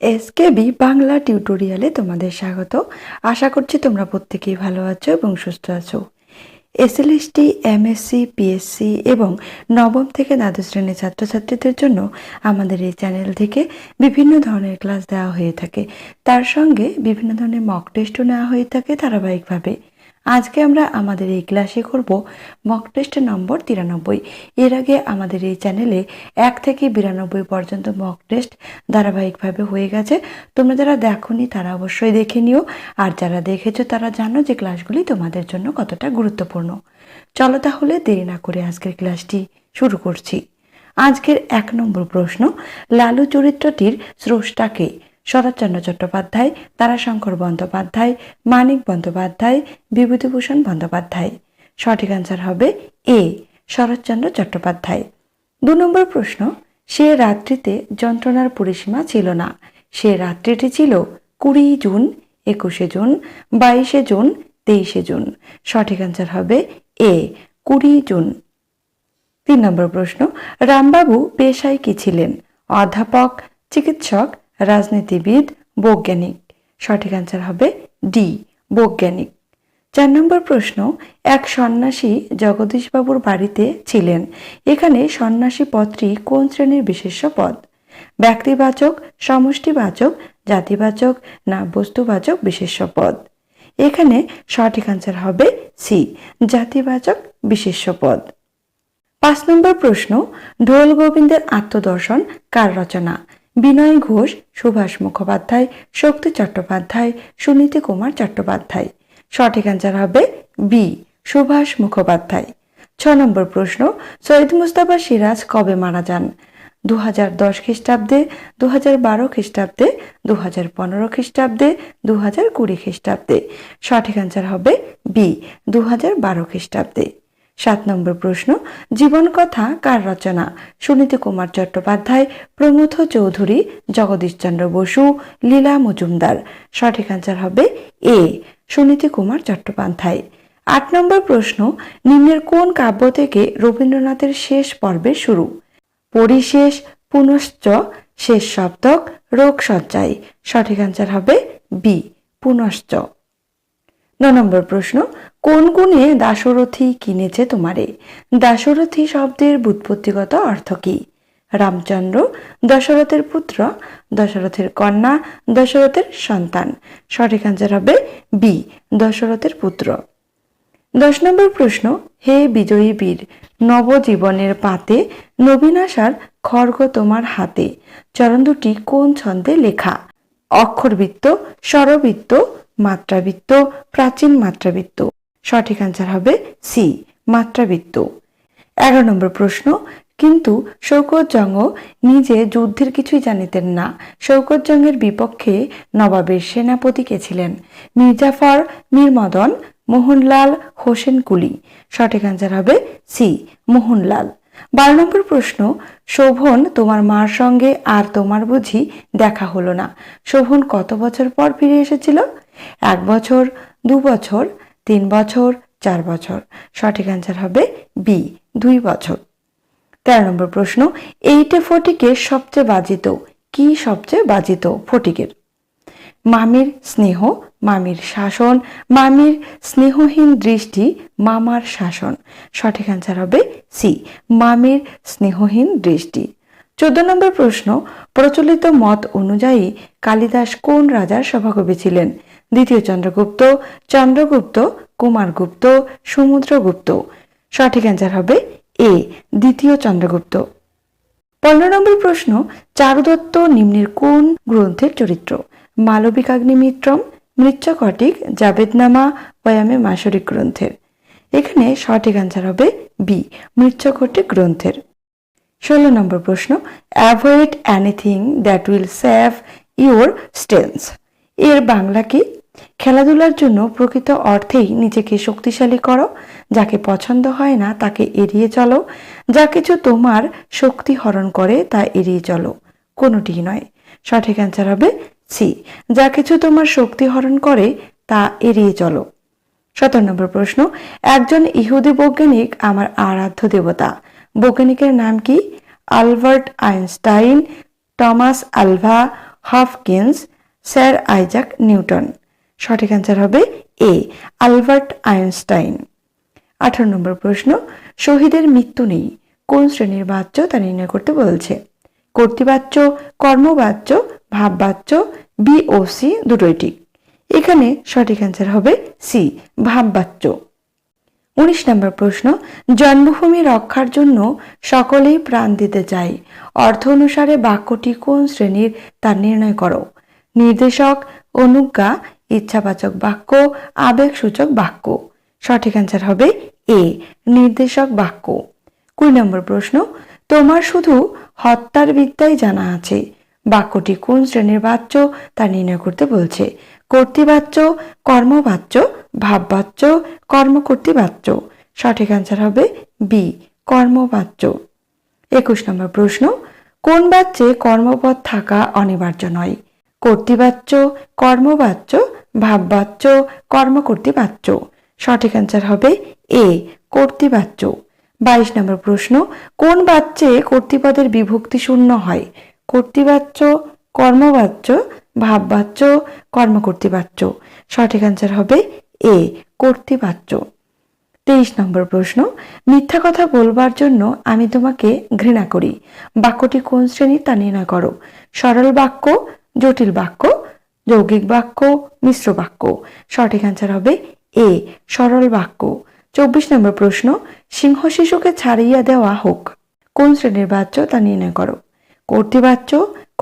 SKB Bangla টিউটোরিয়ালে তোমাদের স্বাগত। আশা করছি তোমরা প্রত্যেকেই ভালো আছো এবং সুস্থ আছো। এসএলএসটি, এমএসসি, পিএসসি এবং নবম থেকে দ্বাদশ শ্রেণির ছাত্রছাত্রীদের জন্য আমাদের এই চ্যানেল থেকে বিভিন্ন ধরনের ক্লাস দেওয়া হয়ে থাকে। তার সঙ্গে বিভিন্ন ধরনের মক টেস্টও নেওয়া হয়ে থাকে ধারাবাহিকভাবে। আজকে আমরা আমাদের এই ক্লাসে করব মক টেস্টের নম্বর তিরানব্বই। এর আগে আমাদের এই চ্যানেলে এক থেকে বিরানব্বই পর্যন্ত মক টেস্ট ধারাবাহিকভাবে হয়ে গেছে। তোমরা যারা দেখোনি, তারা অবশ্যই দেখে নিও। আর যারা দেখেছ, তারা জানো যে ক্লাসগুলি তোমাদের জন্য কতটা গুরুত্বপূর্ণ। চলো তাহলে দেরি না করে আজকের ক্লাসটি শুরু করছি। আজকের এক নম্বর প্রশ্ন, লালু চরিত্রটির স্রষ্টাকে শরৎচন্দ্র চট্টোপাধ্যায়, তারাশঙ্কর বন্দ্যোপাধ্যায়, মানিক বন্দ্যোপাধ্যায়, বিভূতিভূষণ বন্দ্যোপাধ্যায়। সঠিক অ্যান্সার হবে এ শরৎচন্দ্র চট্টোপাধ্যায়। দু নম্বর প্রশ্ন, সে রাত্রিতে যন্ত্রণার পরিসীমা ছিল না। সে রাত্রিটি ছিল কুড়ি জুন, একুশে জুন, বাইশে জুন, তেইশে জুন। সঠিক অ্যান্সার হবে এ কুড়ি জুন। তিন নম্বর প্রশ্ন, রামবাবু পেশায় কি ছিলেন? অধ্যাপক, চিকিৎসক রাজনীতিবিদ বৈজ্ঞানিক। সঠিক অ্যান্সার হবে ডি, বৈজ্ঞানিক। চার নম্বর প্রশ্ন, এক সন্ন্যাসী জগদীশবাবুর বাড়িতে ছিলেন। এখানে সন্ন্যাসী পদটি কোন শ্রেণির বিশেষ্য পদ? ব্যক্তিবাচক, সমষ্টিবাচক, জাতিবাচক না বস্তুবাচক বিশেষ্য পদ? এখানে সঠিক অ্যান্সার হবে সি, জাতিবাচক বিশেষ্য পদ। পাঁচ নম্বর প্রশ্ন, ঢোল গোবিন্দের আত্মদর্শন কার রচনা? বিনয় ঘোষ, সুভাষ মুখোপাধ্যায়, শক্তি চট্টোপাধ্যায়, সুনীতি কুমার চট্টোপাধ্যায়। সঠিক অ্যান্সার হবে বি সুভাষ মুখোপাধ্যায়। ছ নম্বর প্রশ্ন, সৈয়দ মুস্তাফা সিরাজ কবে মারা যান? দু হাজার দশ খ্রিস্টাব্দে দু হাজার বারো খ্রিস্টাব্দে দু হাজার পনেরো খ্রিস্টাব্দে দু হাজার কুড়ি খ্রিস্টাব্দে। সঠিক অ্যান্সার হবে বি দু হাজার বারো খ্রিস্টাব্দে। সাত নম্বর প্রশ্ন, জীবন কথা কার রচনা? সুনীতি কুমার চট্টোপাধ্যায় প্রমথ চৌধুরী জগদীশচন্দ্র বসু, লীলা মজুমদার। সঠিক অ্যান্সার হবে এ সুনীতি কুমার চট্টোপাধ্যায়। আট নম্বর প্রশ্ন, নিম্নের কোন কাব্য থেকে রবীন্দ্রনাথের শেষ পর্বের শুরু? পরিশেষ, পুনশ্চ, শেষ সপ্তক, রোগ সজ্জায়। সঠিক অ্যান্সার হবে বি পুনশ্চ। ন নম্বর প্রশ্ন কোন গুণে দাশরথী কিনেছে তোমারে? দাশরথী শব্দের বুৎপত্তিগত অর্থ কি? রামচন্দ্র, দশরথের পুত্র, দশরথের কন্যা, দশরথের সন্তান। সঠিক অ্যান্সার হবে বি দশরথের পুত্র। দশ নম্বর প্রশ্ন, হে বিজয়ী বীর, নবজীবনের পাতে নবীন আশার খড়গ তোমার হাতে। চরণ দুটি কোন ছন্দে লেখা? অক্ষরবৃত্ত, স্বরবৃত্ত, মাত্রাবৃত্ত, প্রাচীন মাত্রাবৃত্ত। সঠিক অ্যান্সার হবে সি মাত্রাবৃত্ত। এগারো নম্বর প্রশ্ন, কিন্তু শৌকত জঙ্গ নিজে যুদ্ধের কিছুই জানিতেন না। শৌকত জঙ্গের বিপক্ষে নবাবের সেনাপতি কে ছিলেন? মির্জাফর মীর মদন মোহনলাল হোসেন কুলি। সঠিক অ্যান্সার হবে সি মোহনলাল। বারো নম্বর প্রশ্ন, শোভন তোমার মার সঙ্গে আর তোমার বুঝি দেখা হলো না। শোভন কত বছর পর ফিরে এসেছিল? এক বছর, দু বছর তিন বছর, চার বছর। সঠিক অ্যান্সার হবে বি দুই বছর। তেরো নম্বর প্রশ্ন, এইটে ফটিকে সবচেয়ে বাজিত, কি সবচেয়ে বাজিত ফটিকের? মামির স্নেহ, মামির শাসন, মামির স্নেহহীন দৃষ্টি, মামার শাসন। সঠিক অ্যান্সার হবে সি মামির স্নেহহীন দৃষ্টি। চোদ্দ নম্বর প্রশ্ন, প্রচলিত মত অনুযায়ী কালিদাস কোন রাজার সভাকবি ছিলেন? দ্বিতীয় চন্দ্রগুপ্ত চন্দ্রগুপ্ত, কুমারগুপ্ত, সমুদ্রগুপ্ত। সঠিক অ্যান্সার হবে এ দ্বিতীয় চন্দ্রগুপ্ত। পনেরো নম্বর প্রশ্ন, চারুদত্ত নিম্নের কোন গ্রন্থের চরিত্র? মালবিকাগ্নিমিত্রম মৃচ্ছকটিক, জাবেদনামা পয়ামে মাসরিক গ্রন্থের। এখানে সঠিক অ্যান্সার হবে বি মৃচ্ছকটিক গ্রন্থের। ষোলো নম্বর প্রশ্ন avoid anything that will save your stance এর বাংলা কি? খেলাধুলার জন্য প্রকৃত অর্থেই নিজেকে শক্তিশালী করো। যাকে পছন্দ হয় না, তাকে এড়িয়ে চলো। যা কিছু তোমার শক্তি হরণ করে, তা এড়িয়ে চলো। কোনোটি নয়। সঠিক অ্যান্সার হবে সি। যা কিছু তোমার শক্তি হরণ করে, তা এড়িয়ে চলো। সতেরো নম্বর প্রশ্ন। একজন ইহুদি বৈজ্ঞানিক আমার আরাধ্য দেবতা। বৈজ্ঞানিকের নাম কি? Albert Einstein, Thomas Alva Hoffkins sir Isaac Newton. সঠিক অ্যান্সার হবে এ আলবার্ট আইনস্টাইন। আঠারো নম্বর প্রশ্ন, শহীদের মৃত্যু নেই, কোন শ্রেণির বাচ্য তা নির্ণয় করতে বলছে? কর্তৃবাচ্য, কর্মবাচ্য, ভাববাচ্য বি ও সি দুটোই ঠিক এখানে সঠিক অ্যান্সার হবে সি ভাববাচ্য। উনিশ নম্বর প্রশ্ন, জন্মভূমি রক্ষার জন্য সকলেই প্রাণ দিতে চায় অর্থ অনুসারে বাক্যটি কোন শ্রেণির তা নির্ণয় করো? নির্দেশক, অনুজ্ঞা ইচ্ছাবাচক বাক্য, আবেগসূচক বাক্য। সঠিক অ্যান্সার হবে এ নির্দেশক বাক্য। কুড়ি নম্বর প্রশ্ন, তোমার শুধু হত্যার বিদ্যাই জানা আছে। বাক্যটি কোন শ্রেণির বাচ্য তা নির্ণয় করতে বলছে। কর্তৃবাচ্য, কর্মবাচ্য, ভাববাচ্য, কর্মকর্তৃবাচ্য। সঠিক অ্যান্সার হবে বি কর্মবাচ্য। একুশ নম্বর প্রশ্ন, কোন বাচ্যে কর্মপদ থাকা অনিবার্য নয়? কর্তৃবাচ্য, কর্মবাচ্য, ভাববাচ্য, কর্মকর্তৃবাচ্য। সঠিক অ্যান্সার হবে এ কর্তৃবাচ্য। বাইশ নম্বর প্রশ্ন, কোন বাচ্যে কর্তৃপদের বিভক্তি শূন্য হয়? কর্তৃবাচ্য, কর্মবাচ্য, ভাববাচ্য, কর্মকর্তৃবাচ্য। সঠিক অ্যান্সার হবে এ কর্তৃবাচ্য। তেইশ নম্বর প্রশ্ন, মিথ্যা কথা বলবার জন্য আমি তোমাকে ঘৃণা করি। বাক্যটি কোন শ্রেণির তা নির্ণয় করো। সরল বাক্য জটিল বাক্য, যৌগিক বাক্য, মিশ্র বাক্য। সঠিক অ্যান্সার হবে এ সরল বাক্য। চব্বিশ নম্বর প্রশ্ন, সিংহ শিশুকে ছাড়িয়া দেওয়া হোক, কোন শ্রেণির বাচ্য তা নির্ণয় করো? কর্তৃবাচ্য,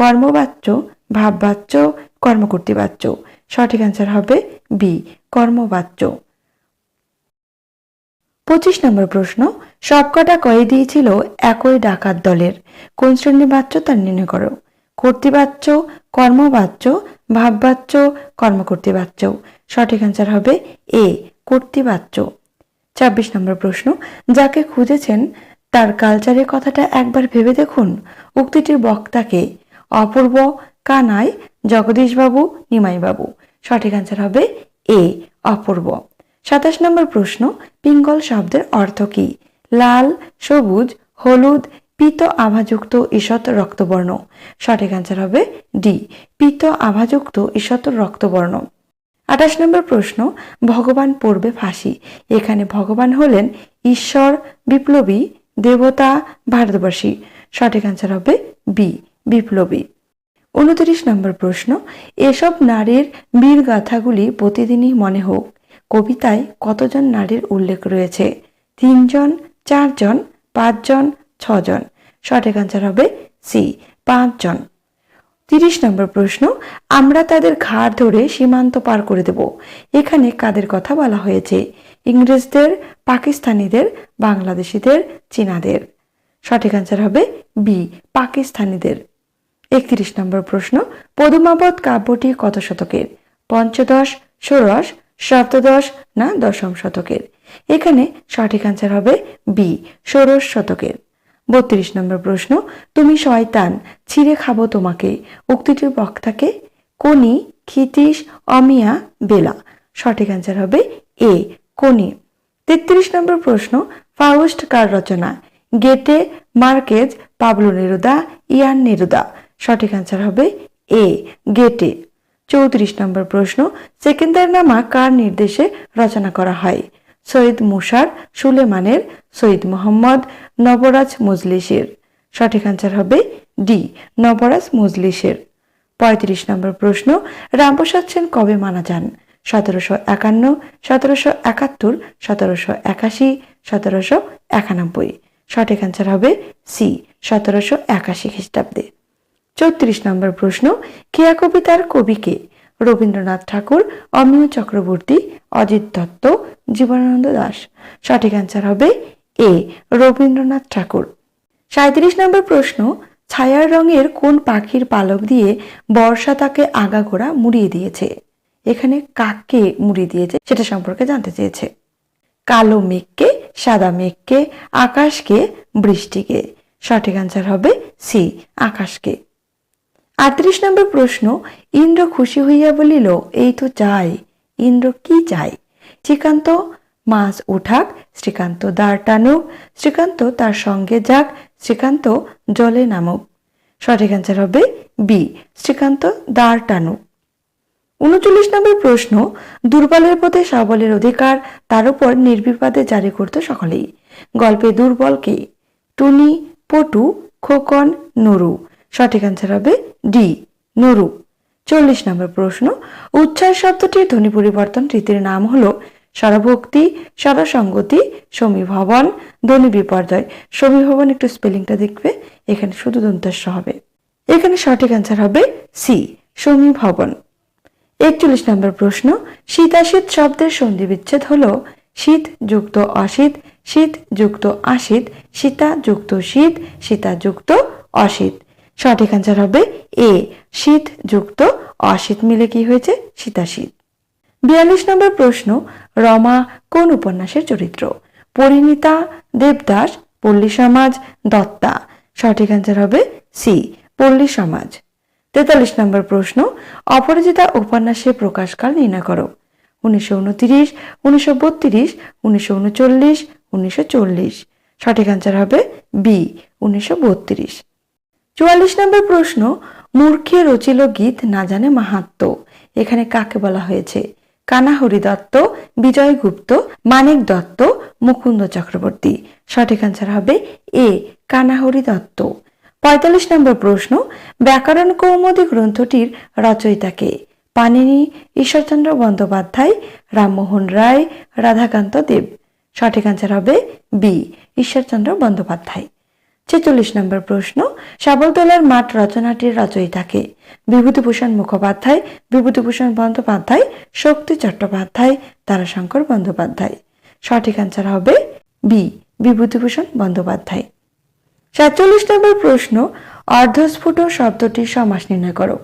কর্মবাচ্য, ভাববাচ্য, কর্মকর্তৃবাচ্য। সঠিক অ্যান্সার হবে বি কর্মবাচ্য। পঁচিশ নম্বর প্রশ্ন, সবকটা কয়েদি ছিল একই ডাকাত দলের, কোন শ্রেণির বাচ্য তা নির্ণয় করো? কর্তৃবাচ্য, কর্মবাচ্য, ভাববাচ্য, কর্মকর্তৃবাচ্য। সঠিক অ্যান্সার হবে এ কর্তৃবাচ্য। ছাব্বিশ নম্বর প্রশ্ন, যাকে খুঁজেছেন, তার কালচারের কথাটা একবার ভেবে দেখুন। উক্তিটির বক্তাকে অপূর্ব, কানাই, জগদীশবাবু, নিমাইবাবু। সঠিক অ্যান্সার হবে এ অপূর্ব। সাতাশ নম্বর প্রশ্ন, পিঙ্গল শব্দের অর্থ কি? লাল, সবুজ, হলুদ পিত আভাযুক্ত ঈষৎ রক্তবর্ণ। সঠিক অ্যান্সার হবে ডি পিত আভাযুক্ত ঈষৎ রক্তবর্ণ। আঠাশ নম্বর প্রশ্ন, ভগবান পড়বে ফাঁসি। এখানে ভগবান হলেন ঈশ্বর, বিপ্লবী, দেবতা ভারতবর্ষী সঠিক অ্যান্সার হবে বি বিপ্লবী। উনত্রিশ নম্বর প্রশ্ন, এসব নারীর বীর গাথাগুলি প্রতিদিনই মনে হোক। কবিতায় কতজন নারীর উল্লেখ রয়েছে? তিনজন, চারজন, পাঁচজন ছজন। সঠিক অ্যান্সার হবে সি পাঁচজন। তিরিশ নম্বর প্রশ্ন, আমরা তাদের ঘাড় ধরে সীমান্ত পার করে দেব। এখানে কাদের কথা বলা হয়েছে? ইংরেজদের, পাকিস্তানিদের, বাংলাদেশিদের, চীনাদের। সঠিক অ্যান্সার হবে বি পাকিস্তানিদের। একত্রিশ নম্বর প্রশ্ন পদুমাবত কাব্যটি কত শতকের? পঞ্চদশ, ষোড়শ, সপ্তদশ না দশম শতকের? এখানে সঠিক অ্যান্সার হবে বি ষোড়শ শতকের। বত্রিশ নম্বর প্রশ্ন, তুমি শয়তান, ছিঁড়ে খাব তোমাকে। উক্তিটির বক্তাকে কোনি ক্ষিতীশ, অমিয়া, বেলা। সঠিক অ্যান্সার হবে এ কোনি তেত্রিশ নম্বর প্রশ্ন ফাউস্ট কার রচনা? Goethe, Marquez, Pablo Neruda, Jan Neruda. সঠিক অ্যান্সার হবে এ, গেটে। চৌত্রিশ নম্বর প্রশ্ন সেকেন্দার নামা কার নির্দেশে রচনা করা হয়? সৈয়দ মুশার সুলেমানের সৈয়দ মোহাম্মদ নবরাজ মজলিসের। সঠিক অ্যান্সার হবে ডি নবরাজ মজলিসের। পঁয়ত্রিশ নম্বর প্রশ্ন, রামপ্রসাদ সেন কবে মারা যান? সতেরোশো একান্ন, সতেরোশো একাত্তর, সতেরোশো একাশি, সতেরোশো একানব্বই। সঠিক অ্যান্সার হবে সি সতেরোশো একাশি খ্রিস্টাব্দে। চৌত্রিশ নম্বর প্রশ্ন কেয়া কবিতার কবিকে রবীন্দ্রনাথ ঠাকুর, অমিয় চক্রবর্তী, অজিত দত্ত, জীবনানন্দ দাস। সঠিক অ্যান্সার হবে এ, রবীন্দ্রনাথ ঠাকুর। সাঁত্রিশ নম্বর প্রশ্ন, ছায়ার রঙের কোন পাখির পালক দিয়ে বর্ষা তাকে আগাগোড়া মুড়িয়ে দিয়েছে? এখানে কাককে মুড়িয়ে দিয়েছে, সেটা সম্পর্কে জানতে চেয়েছে। কালো মেঘকে, সাদা মেঘকে, আকাশকে, বৃষ্টিকে। সঠিক অ্যান্সার হবে সি, আকাশকে। আটত্রিশ নম্বর প্রশ্ন, ইন্দ্র খুশি হইয়া বলিল, এই তো চাই। ইন্দ্র কি চাই? শ্রীকান্ত মাছ উঠাক, শ্রীকান্ত দাঁড় টানুক, শ্রীকান্ত তার সঙ্গে যাক, শ্রীকান্ত জলে নামুক। সঠিক অ্যান্সার হবে বি শ্রীকান্ত দাঁড় টানু উনচল্লিশ নম্বর প্রশ্ন, দুর্বলের প্রতি সবলের অধিকার, তার উপর নির্বিবাদে জারি করত সকলেই। গল্পে দুর্বলকে টুনি, পটু, খোকন, নুরু। সঠিক অ্যান্সার হবে ডি নুরু চল্লিশ নম্বর প্রশ্ন উচ্ছ্বাস শব্দটির ধ্বনি পরিবর্তন রীতির নাম হলো স্বরভক্তি, স্বরসঙ্গতি, সমীভবন, ধ্বনি বিপর্যয়। সমীভবন একটু স্পেলিংটা দেখবে, এখানে শুধু দন্তস্য হবে। এখানে সঠিক অ্যান্সার হবে সি সমীভবন। একচল্লিশ নম্বর প্রশ্ন, শীতাশীত শব্দের সন্ধি বিচ্ছেদ হল শীত যুক্ত অশীত, শীত যুক্ত আশীত সীতা যুক্ত শীত সীতা যুক্ত অশীত। সঠিক অ্যান্সার হবে এ শীত যুক্ত, অশীত মিলে কি হয়েছে? শীতাশীত। বিয়াল্লিশ নম্বর প্রশ্ন, রমা কোন উপন্যাসের চরিত্র? পরিণীতা, দেবদাস, পল্লী সমাজ, দত্তা। সঠিক অ্যান্সার হবে সি পল্লী সমাজ। তেতাল্লিশ নম্বর প্রশ্ন, অপরাজিতা উপন্যাসে প্রকাশকাল নির্ণয় করো। উনিশশো উনত্রিশ, উনিশশো বত্রিশ, উনিশশো উনচল্লিশ, উনিশশো চল্লিশ। সঠিক অ্যান্সার হবে বি উনিশশো বত্রিশ। চুয়াল্লিশ নম্বর প্রশ্ন, মূর্খে রচিল গীত না জানে মাহাত্ম। এখানে কাকে বলা হয়েছে? কানাহরি দত্ত, বিজয় গুপ্ত, মানিক দত্ত, মুকুন্দ চক্রবর্তী। সঠিক অ্যান্সার হবে এ, কানাহরি দত্ত। পঁয়তাল্লিশ নম্বর প্রশ্ন, ব্যাকরণ কৌমুদী গ্রন্থটির রচয়িতাকে পানিনি ঈশ্বরচন্দ্র বন্দ্যোপাধ্যায়, রামমোহন রায়, রাধাকান্ত দেব। সঠিক অ্যান্সার হবে বি, ঈশ্বরচন্দ্র বন্দ্যোপাধ্যায়। ছেচল্লিশ নম্বর প্রশ্ন সাবলতলার মাঠ রচনাটির রচয়িতাকে বিভূতিভূষণ মুখোপাধ্যায়, বিভূতিভূষণ বন্দ্যোপাধ্যায়, শক্তি চট্টোপাধ্যায়, তারাশঙ্কর বন্দ্যোপাধ্যায়। সঠিক অ্যান্সার হবে বি বিভূতিভূষণ বন্দ্যোপাধ্যায়। সাতচল্লিশ নম্বর প্রশ্ন, অর্ধস্ফুট শব্দটির সমাস নির্ণয় করো।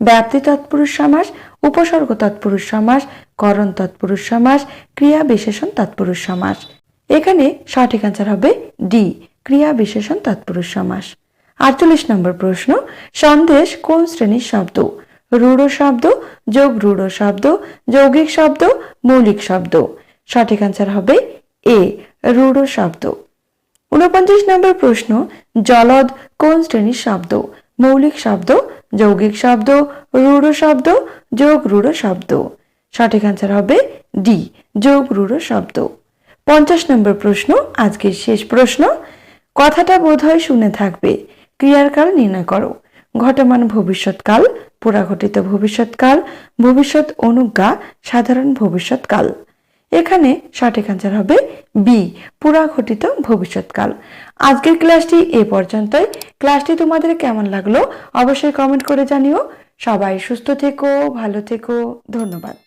ব্যাপ্তি তৎপুরুষ সমাস, উপসর্গ তৎপুরুষ সমাস, করণ তৎপুরুষ সমাস, ক্রিয়া বিশেষণ তৎপুরুষ সমাস। এখানে সঠিক অ্যান্সার হবে ডি ক্রিয়া বিশেষণ তৎপুরুষ সমাস। আটচল্লিশ নম্বর প্রশ্ন, সন্দেশ কোন শ্রেণির শব্দ? রূঢ় শব্দ, যোগ রূঢ় শব্দ, যৌগিক শব্দ, মৌলিক শব্দ। সঠিক অ্যান্সার হবে এ রূঢ় শব্দ। উনপঞ্চাশ নম্বর প্রশ্ন, জলদ কোন শ্রেণির শব্দ? মৌলিক শব্দ, যৌগিক শব্দ, রূঢ় শব্দ, যোগ রূঢ় শব্দ। সঠিক অ্যান্সার হবে ডি যোগ রূঢ় শব্দ। পঞ্চাশ নম্বর প্রশ্ন, আজকের শেষ প্রশ্ন কথাটা বোধহয় শুনে থাকবে। ক্রিয়ার কাল নির্ণয় করো। ঘটমান ভবিষ্যৎকাল, পুরাঘটিত ভবিষ্যৎকাল, ভবিষ্যৎ অনুজ্ঞা, সাধারণ ভবিষ্যৎকাল। এখানে সঠিক অ্যান্সার হবে বি পুরাঘটিত ভবিষ্যৎকাল। আজকের ক্লাসটি এ পর্যন্তই। ক্লাসটি তোমাদের কেমন লাগল অবশ্যই কমেন্ট করে জানিও। সবাই সুস্থ থেকো, ভালো থেকো, ধন্যবাদ।